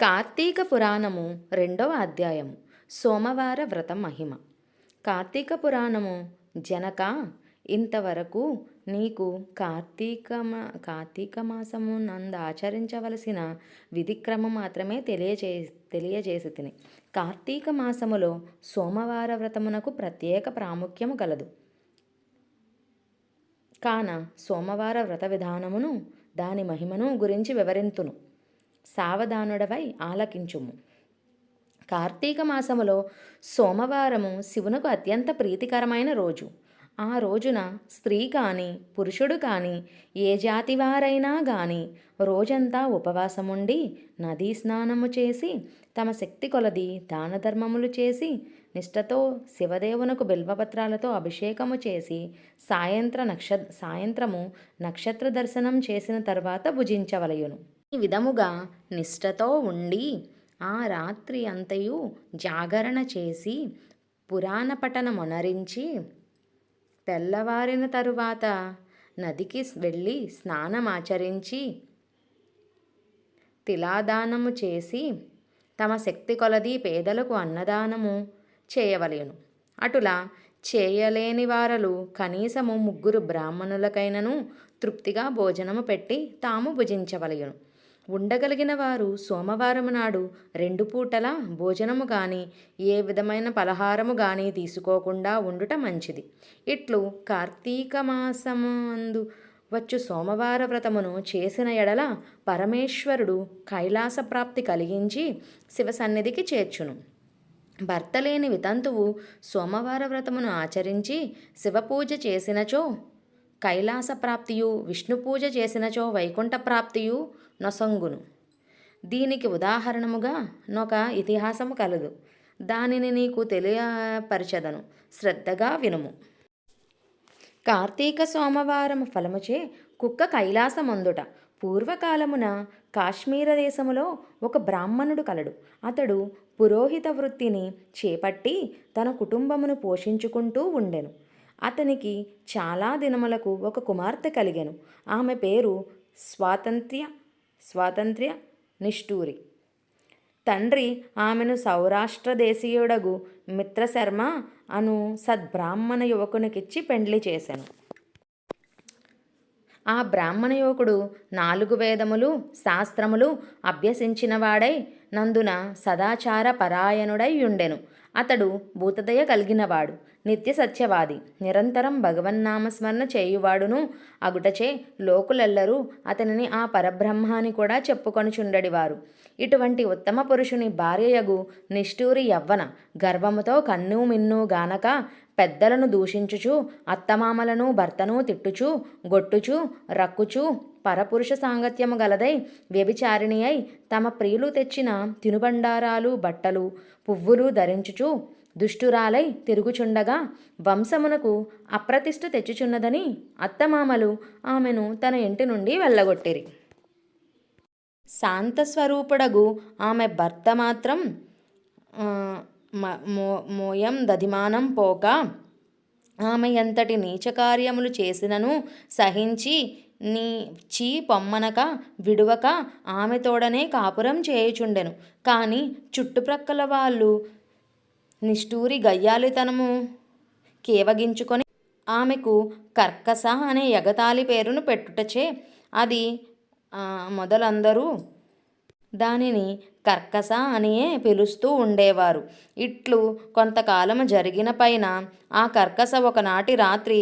కార్తీక పురాణము రెండవ అధ్యాయము సోమవార వ్రత మహిమ. కార్తీక పురాణము జనక ఇంతవరకు నీకు కార్తీక కార్తీక మాసము నందు ఆచరించవలసిన విధిక్రమం మాత్రమే తెలియజే తెలియజేసి తిని కార్తీక మాసములో సోమవార వ్రతమునకు ప్రత్యేక ప్రాముఖ్యము కలదు కాన సోమవార వ్రత విధానమును దాని మహిమను గురించి వివరింతును. సావధానుడవై ఆలకించుము. కార్తీక మాసములో సోమవారము శివునకు అత్యంత ప్రీతికరమైన రోజు. ఆ రోజున స్త్రీ కానీ పురుషుడు కానీ ఏ జాతి వారైనా కానీ రోజంతా ఉపవాసముండి నదీ స్నానము చేసి తమ శక్తి కొలది దాన ధర్మములు చేసి నిష్ఠతో శివదేవునకు బిల్వపత్రాలతో అభిషేకము చేసి సాయంత్ర నక్ష సాయంత్రము నక్షత్ర దర్శనం చేసిన తర్వాత భుజించవలయును. ఈ విధముగా నిష్ఠతో ఉండి ఆ రాత్రి అంతయు జాగరణ చేసి పురాణ పఠనమొనరించి తెల్లవారిన తరువాత నదికి వెళ్ళి స్నానమాచరించి తిలాదానము చేసి తమ శక్తి కొలది పేదలకు అన్నదానము చేయవలేను. అటులా చేయలేని వారలు కనీసము ముగ్గురు బ్రాహ్మణులకైనను తృప్తిగా భోజనము పెట్టి తాము భుజించవలెను. ఉండగలిగిన వారు సోమవారం నాడు రెండు పూటల భోజనము కానీ ఏ విధమైన పలహారము కానీ తీసుకోకుండా ఉండుట మంచిది. ఇట్లు కార్తీక మాసమందు వచ్చు సోమవార వ్రతమును చేసిన ఎడల పరమేశ్వరుడు కైలాస ప్రాప్తి కలిగించి శివ సన్నిధికి చేర్చును. భర్త లేని వితంతువు సోమవార వ్రతమును ఆచరించి శివపూజ చేసినచో కైలాస ప్రాప్తియు విష్ణు పూజ చేసినచో వైకుంఠ ప్రాప్తియు నొసంగును. దీనికి ఉదాహరణముగా నొక ఇతిహాసము కలదు. దానిని నీకు తెలియపరచదను. శ్రద్ధగా వినుము. కార్తీక సోమవారం ఫలముచే కుక్క కైలాసమందుట. పూర్వకాలమున కాశ్మీర దేశములో ఒక బ్రాహ్మణుడు కలడు. అతడు పురోహిత వృత్తిని చేపట్టి తన కుటుంబమును పోషించుకుంటూ ఉండెను. అతనికి చాలా దినములకు ఒక కుమార్తె కలిగాను. ఆమె పేరు స్వాతంత్ర్య స్వాతంత్ర్య నిష్ఠూరి. తండ్రి ఆమెను సౌరాష్ట్ర దేశీయుడగు మిత్రశర్మ అను సద్బ్రాహ్మణ యువకునికిచ్చి పెండ్లి చేశాను ఆ బ్రాహ్మణ యువకుడు నాలుగు వేదములు శాస్త్రములు అభ్యసించినవాడై నందున సదాచార పరాయణుడై ఉండెను అతడు భూతదయ కలిగినవాడు నిత్య సత్యవాది నిరంతరం భగవన్నామస్మరణ చేయువాడును అగుటచే లోకులెల్లరూ అతనిని ఆ పరబ్రహ్మాని కూడా చెప్పుకొనుచుండడివారు. ఇటువంటి ఉత్తమ పురుషుని భార్యయగు నిష్ఠూరి యవ్వన గర్వముతో కన్ను మిన్ను గానక పెద్దలను దూషించుచు అత్తమామలను భర్తను తిట్టుచు గొట్టుచు రక్కుచు పరపురుష సాంగత్యము గలదై వ్యభిచారిణి అయి తమ ప్రియులు తెచ్చిన తినుబండారాలు బట్టలు పువ్వులు ధరించుచు దుష్టురాలై తిరుగుచుండగా వంశమునకు అప్రతిష్ట తెచ్చుచున్నదని అత్తమామలు ఆమెను తన ఇంటి నుండి వెళ్ళగొట్టిరి. శాంతస్వరూపుడగు ఆమె భర్త మాత్రం మో మోయం దధిమానం పోక ఆమె ఎంతటి నీచకార్యములు చేసినను సహించి నీ చీ పొమ్మనక విడువక ఆమె తోడనే కాపురం చేయుచుండెను. కానీ చుట్టుప్రక్కల వాళ్ళు నిష్ఠూరి గయ్యాలితనము కేవగించుకొని ఆమెకు కర్కస అనే ఎగతాళి పేరును పెట్టుటచే అది మొదలందరూ దానిని కర్కస అనియే పిలుస్తూ ఉండేవారు. ఇట్లు కొంతకాలం జరిగిన పైన ఆ కర్కస ఒకనాటి రాత్రి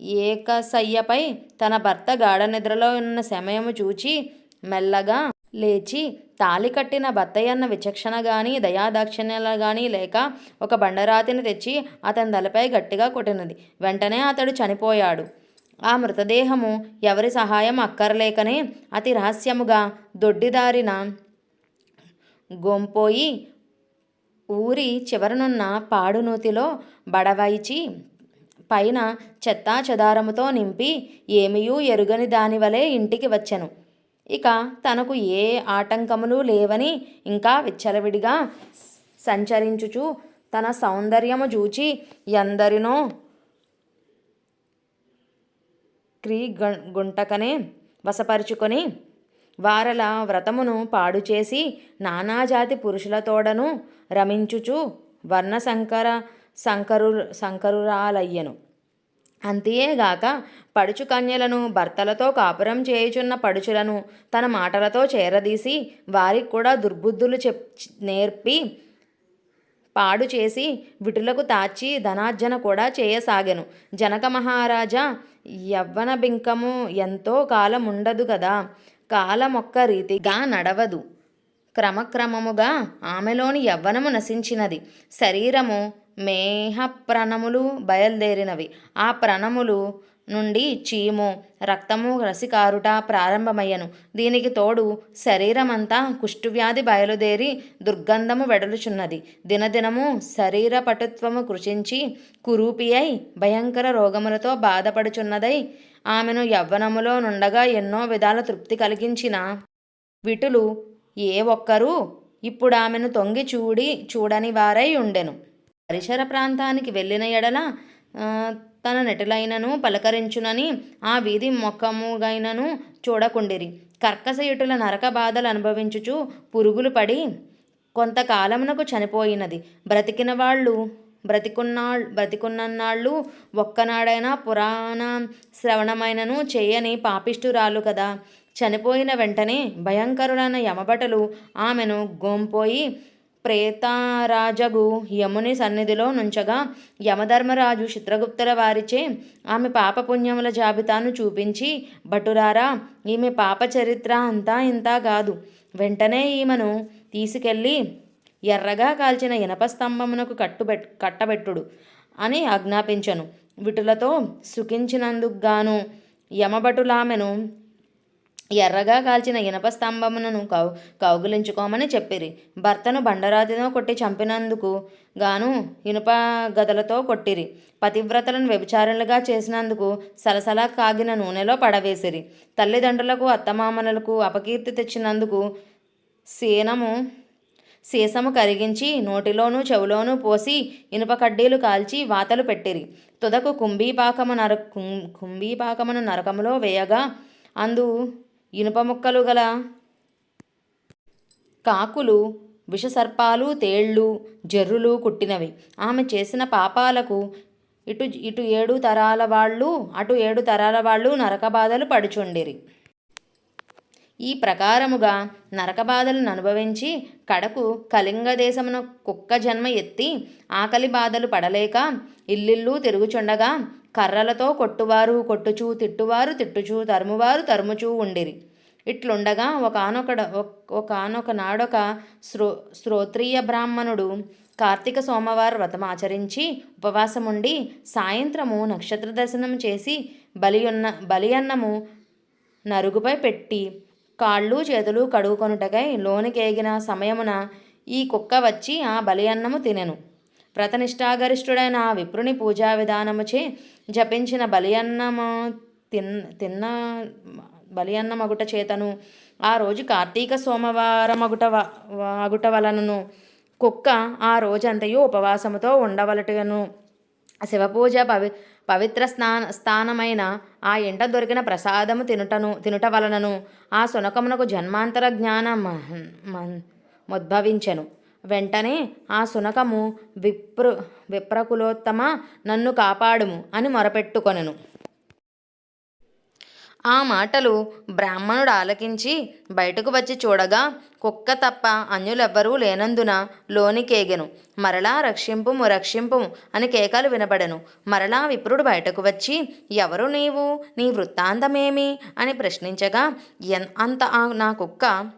ఏకసయ్యపై తన భర్త గాఢ నిద్రలో ఉన్న సమయము చూచి మెల్లగా లేచి తాలి కట్టిన బత్తయ్యన్న విచక్షణ గాని దయాదాక్షిణ్యాలు గాని లేక ఒక బండరాతిని తెచ్చి అతని తలపై గట్టిగా కొట్టినది. వెంటనే అతడు చనిపోయాడు. ఆ మృతదేహము ఎవరి సహాయం అక్కర్లేకనే అతి రహస్యముగా దొడ్డిదారిన గొంపోయి ఊరి చివరనున్న పాడునూతిలో బడవైచి పైన చెత్తా చెదారముతో నింపి ఏమియూ ఎరుగని దానివలే ఇంటికి వచ్చెను. ఇక తనకు ఏ ఆటంకములు లేవని ఇంకా విచ్చలవిడిగా సంచరించుచు తన సౌందర్యము చూచి ఎందరినో క్రీ గుంటకనే వశపరుచుకొని వారల వ్రతమును పాడు చేసి నానాజాతి పురుషులతోడను రమించుచు వర్ణ సంకరు సంకరురాలయ్యను. అంతేగాక పడుచు కన్యలను భర్తలతో కాపురం చేయుచున్న పడుచులను తన మాటలతో చేరదీసి వారికి కూడా దుర్బుద్ధులు చెప్ నేర్పి పాడు చేసి విటులకు తాచి ధనార్జన కూడా చేయసాగెను. జనక మహారాజా యవ్వన బింకము ఎంతో కాలం ఉండదు కదా కాలమొక్క రీతిగా నడవదు. క్రమక్రమముగా ఆమెలోని యవ్వనము నశించినది. శరీరము మేహ ప్రణములు బయలుదేరినవి. ఆ ప్రణములు నుండి చీము రక్తము రసికారుట ప్రారంభమయ్యను. దీనికి తోడు శరీరమంతా కుష్ఠువ్యాధి బయలుదేరి దుర్గంధము వెడలుచున్నది. దినదినము శరీర పటుత్వము కృషించి కురూపి అయి భయంకర రోగములతో బాధపడుచున్నదై ఆమెను యవ్వనములో నుండగా ఎన్నో విధాల తృప్తి కలిగించిన విటులు ఏ ఒక్కరూ ఇప్పుడు ఆమెను తొంగి చూడి చూడని వారై ఉండెను. పరిసర ప్రాంతానికి వెళ్ళిన ఎడల తన నెటులైనను పలకరించునని ఆ వీధి మొక్కముగైనను చూడకుండిరి. కర్కశయుటుల నరక బాధలు అనుభవించుచు పురుగులు పడి కొంతకాలమునకు చనిపోయినది. బ్రతికిన వాళ్ళు బ్రతికున్నా బ్రతికున్నన్నాళ్ళు ఒక్కనాడైనా పురాణ శ్రవణమైనను చేయని పాపిష్టురాలు కదా. చనిపోయిన వెంటనే భయంకరులైన యమబటలు ఆమెను గోంపోయి ప్రేతారాజగు యముని సన్నిధిలో నుంచగా యమధర్మరాజు చిత్రగుప్తుల వారిచే ఆమె పాపపుణ్యముల జాబితాను చూపించి భటురారా ఈమె పాప చరిత్ర అంతా ఇంత కాదు. వెంటనే ఈమెను తీసుకెళ్ళి ఎర్రగా కాల్చిన ఇనప స్తంభమునకు కట్టుబెట్ కట్టబెట్టుడు అని ఆజ్ఞాపించను. విటులతో సుఖించినందుకు గాను యమభటులామెను ఎర్రగా కాల్చిన ఇనప స్తంభమునను కౌ కౌగులించుకోమని చెప్పిరి. భర్తను బండరాతితో కొట్టి చంపినందుకు గాను ఇనుప గదలతో కొట్టిరి. పతివ్రతలను వ్యభిచారులుగా చేసినందుకు సలసలా కాగిన నూనెలో పడవేసిరి. తల్లిదండ్రులకు అత్తమామలకు అపకీర్తి తెచ్చినందుకు సీనము సీసము కరిగించి నోటిలోనూ చెవులోనూ పోసి ఇనుప కడ్డీలు కాల్చి వాతలు పెట్టిరి. తుదకు కుంభీపాకము నర కుం- కుంభీపాకమును నరకములో వేయగా అందు ఇనుప ముక్కలు గల కాకులు విషసర్పాలు తేళ్ళు జర్రులు కుట్టినవి. ఆమె చేసిన పాపాలకు ఇటు ఇటు ఏడు తరాల వాళ్ళు అటు ఏడు తరాల వాళ్ళు నరకబాధలు పడుచుండిరి. ఈ ప్రకారముగా నరకబాధలను అనుభవించి కడకు కళింగ దేశమున కుక్క జన్మ ఎత్తి ఆకలి బాధలు పడలేక ఇల్లిల్లు తిరుగుచుండగా కర్రలతో కొట్టువారు కొట్టుచూ తిట్టువారు తిట్టుచూ తరుమువారు తరుముచూ ఉండిరి. ఇట్లుండగా ఒకనొక ఒకనొక నాడొక శ్రో శ్రోత్రియ బ్రాహ్మణుడు కార్తీక సోమవార వ్రతం ఆచరించి ఉపవాసముండి సాయంత్రము నక్షత్ర దర్శనం చేసి బలియున్న బలి అన్నము నరుగుపై పెట్టి కాళ్ళు చేతులు కడుగుకొనుటకై లోనికేగిన సమయమున ఈ కుక్క వచ్చి ఆ బలి అన్నము తినెను. వ్రతనిష్టాగరిష్ఠుడైన ఆ విప్రుని పూజా విధానముచే జపించిన బలి అన్నము తిన్ తిన్న బలి అన్నమగుట చేతను. ఆ రోజు కార్తీక సోమవారమగుట అగుట అగుట వలనను కుక్క ఆ రోజంతయు ఉపవాసముతో ఉండవలటను. శివపూజ పవి పవిత్ర స్నాన స్థానమైన ఆ ఇంట దొరికిన ప్రసాదము తినుటను తినుట వలనను ఆ శునకమునకు జన్మాంతర జ్ఞానం ఉద్భవించెను వెంటనే ఆ శునకము విప్రు విప్రకులోత్తమ నన్ను కాపాడుము అని మొరపెట్టుకొనెను. ఆ మాటలు బ్రాహ్మణుడు ఆలకించి బయటకు వచ్చి చూడగా కుక్క తప్ప అన్యులెవ్వరూ లేనందున లోనికేగెను. మరలా రక్షింపుము రక్షింపుము అని కేకలు వినబడెను. మరలా విప్రుడు బయటకు వచ్చి ఎవరు నీవు? నీ వృత్తాంతమేమి? అని ప్రశ్నించగా ఎన్ అంత నా కుక్క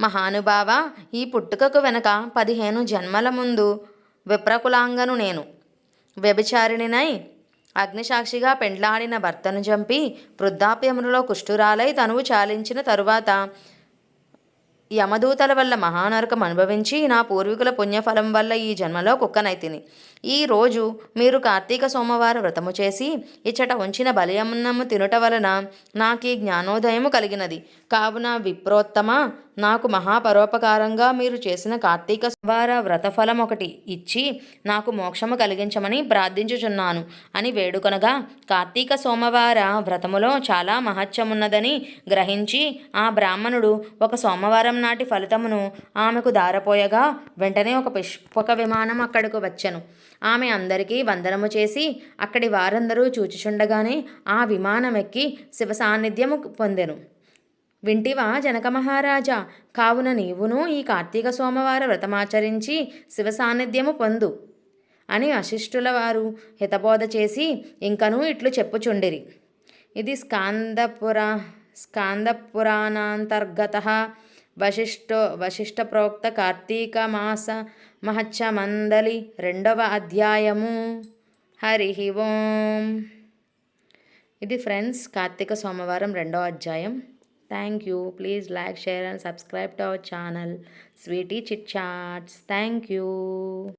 మహానుభావ ఈ పుట్టుకకు వెనక పదిహేను జన్మల ముందు విప్రకులాంగను నేను. వ్యభిచారిణినై అగ్నిసాక్షిగా పెండ్లాడిన భర్తను చంపి వృద్ధాప్యములో కుష్ఠురాలై తనువు చాలించిన తరువాత యమదూతల వల్ల మహానరకం అనుభవించి నా పూర్వీకుల పుణ్యఫలం వల్ల ఈ జన్మలో కుక్కనైతిని ఈ రోజు మీరు కార్తీక సోమవారం వ్రతము చేసి ఇచ్చట ఉంచిన బలియమున్నము తినుట వలన నాకు ఈ జ్ఞానోదయము కలిగినది. కావున విప్రోత్తమ నాకు మహాపరోపకారంగా మీరు చేసిన కార్తీక వార వ్రతఫలం ఒకటి ఇచ్చి నాకు మోక్షము కలిగించమని ప్రార్థించుచున్నాను అని వేడుకొనగా కార్తీక సోమవార వ్రతములో చాలా మహత్యమున్నదని గ్రహించి ఆ బ్రాహ్మణుడు ఒక సోమవారం నాటి ఫలితమును ఆమెకు దారపోయగా వెంటనే ఒక పుష్పక విమానం అక్కడకు వచ్చెను. ఆమె అందరికీ వందనము చేసి అక్కడి వారందరూ చూచుచుండగానే ఆ విమానం ఎక్కి శివ సాన్నిధ్యము పొందెను. వింటివా జనక మహారాజా? కావున నీవును ఈ కార్తీక సోమవార వ్రతమాచరించి శివ సాన్నిధ్యము పొందు. అని వశిష్ఠుల వారు హితబోధ చేసి ఇంకనూ ఇట్లు చెప్పుచుండిరి. ఇది స్కాందపుర స్కాందపురాణాంతర్గత వశిష్ఠో వశిష్ఠ ప్రోక్త కార్తీక మాస మహత్య మందలి రెండవ అధ్యాయము. హరి ఓం. ఇది ఫ్రెండ్స్ కార్తీక సోమవారం రెండో అధ్యాయం. Thank you. Please like, share and subscribe to our channel. Sweetie Chit Chats. Thank you.